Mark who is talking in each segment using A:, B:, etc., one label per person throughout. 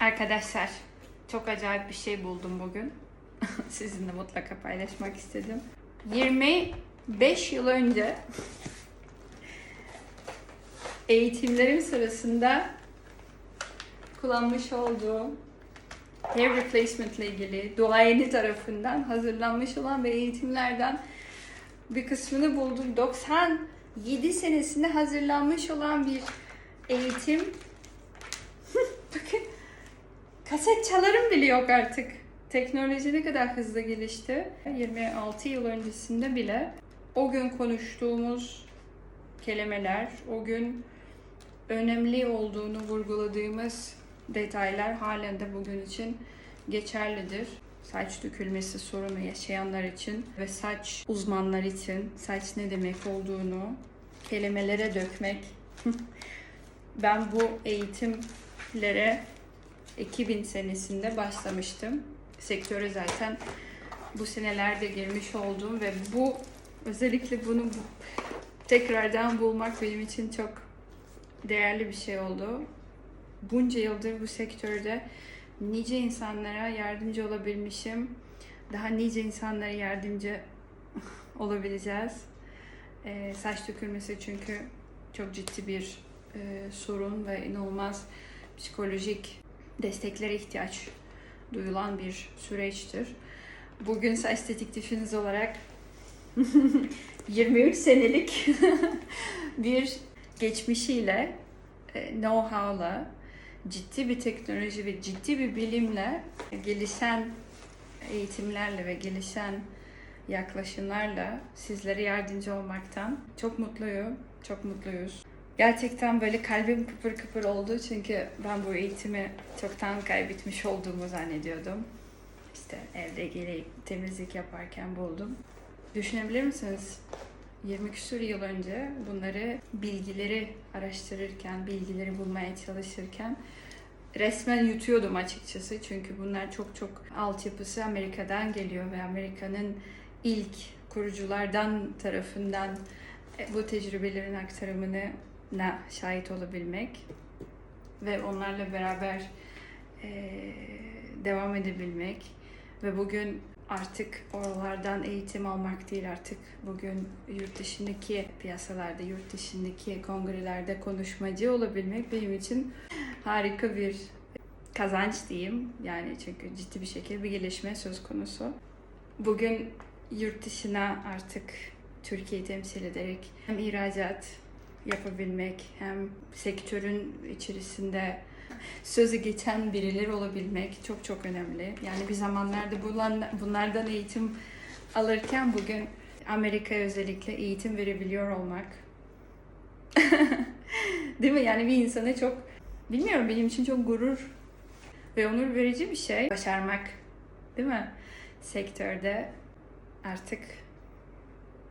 A: Arkadaşlar çok acayip bir şey buldum bugün. Sizinle mutlaka paylaşmak istedim. 25 yıl önce eğitimlerim sırasında kullanmış olduğum hair replacement ile ilgili duayeni tarafından hazırlanmış olan ve eğitimlerden bir kısmını buldum. 97 senesinde hazırlanmış olan bir eğitim. Kaset çalarım bile yok artık. Teknoloji ne kadar hızlı gelişti. 26 yıl öncesinde bile o gün konuştuğumuz kelimeler, o gün önemli olduğunu vurguladığımız detaylar halen de bugün için geçerlidir. Saç dökülmesi sorunu yaşayanlar için ve saç uzmanlar için saç ne demek olduğunu kelimelere dökmek. ben bu eğitimlere 2000 senesinde başlamıştım. Sektöre zaten bu senelerde girmiş oldum ve bu özellikle bunu bu- tekrardan bulmak benim için çok değerli bir şey oldu. Bunca yıldır bu sektörde nice insanlara yardımcı olabilmişim. Daha nice insanlara yardımcı olabileceğiz. Ee, saç dökülmesi çünkü çok ciddi bir e, sorun ve inanılmaz psikolojik desteklere ihtiyaç duyulan bir süreçtir. Bugün saç tetiktifiniz olarak 23 senelik bir geçmişiyle, e, know-how'la, ciddi bir teknoloji ve ciddi bir bilimle, gelişen eğitimlerle ve gelişen yaklaşımlarla sizlere yardımcı olmaktan çok mutluyum, çok mutluyuz. Gerçekten böyle kalbim kıpır kıpır oldu çünkü ben bu eğitimi çoktan kaybetmiş olduğumu zannediyordum. İşte evde gelip temizlik yaparken buldum. Düşünebilir misiniz? 20 küsur yıl önce bunları bilgileri araştırırken, bilgileri bulmaya çalışırken resmen yutuyordum açıkçası. Çünkü bunlar çok çok altyapısı Amerika'dan geliyor ve Amerika'nın ilk kuruculardan tarafından e, bu tecrübelerin aktarımını na şahit olabilmek ve onlarla beraber e, devam edebilmek ve bugün artık oralardan eğitim almak değil artık bugün yurt dışındaki piyasalarda, yurt dışındaki kongrelerde konuşmacı olabilmek benim için harika bir kazanç diyeyim. Yani çünkü ciddi bir şekilde bir gelişme söz konusu. Bugün yurt dışına artık Türkiye'yi temsil ederek hem ihracat yapabilmek hem sektörün içerisinde sözü geçen birileri olabilmek çok çok önemli. Yani bir zamanlarda bunlardan eğitim alırken bugün Amerika'ya özellikle eğitim verebiliyor olmak. Değil mi? Yani bir insana çok bilmiyorum benim için çok gurur ve onur verici bir şey başarmak. Değil mi? Sektörde artık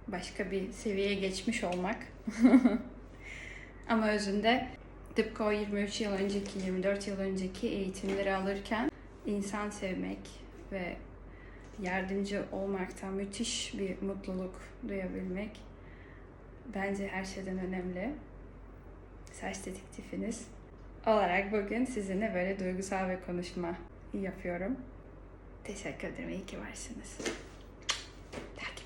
A: başka bir seviyeye geçmiş olmak. Ama özünde tıpkı o 23 yıl önceki, 24 yıl önceki eğitimleri alırken insan sevmek ve yardımcı olmaktan müthiş bir mutluluk duyabilmek bence her şeyden önemli. Saç detektifiniz olarak bugün sizinle böyle duygusal bir konuşma yapıyorum. Teşekkür ederim. İyi ki varsınız. Takip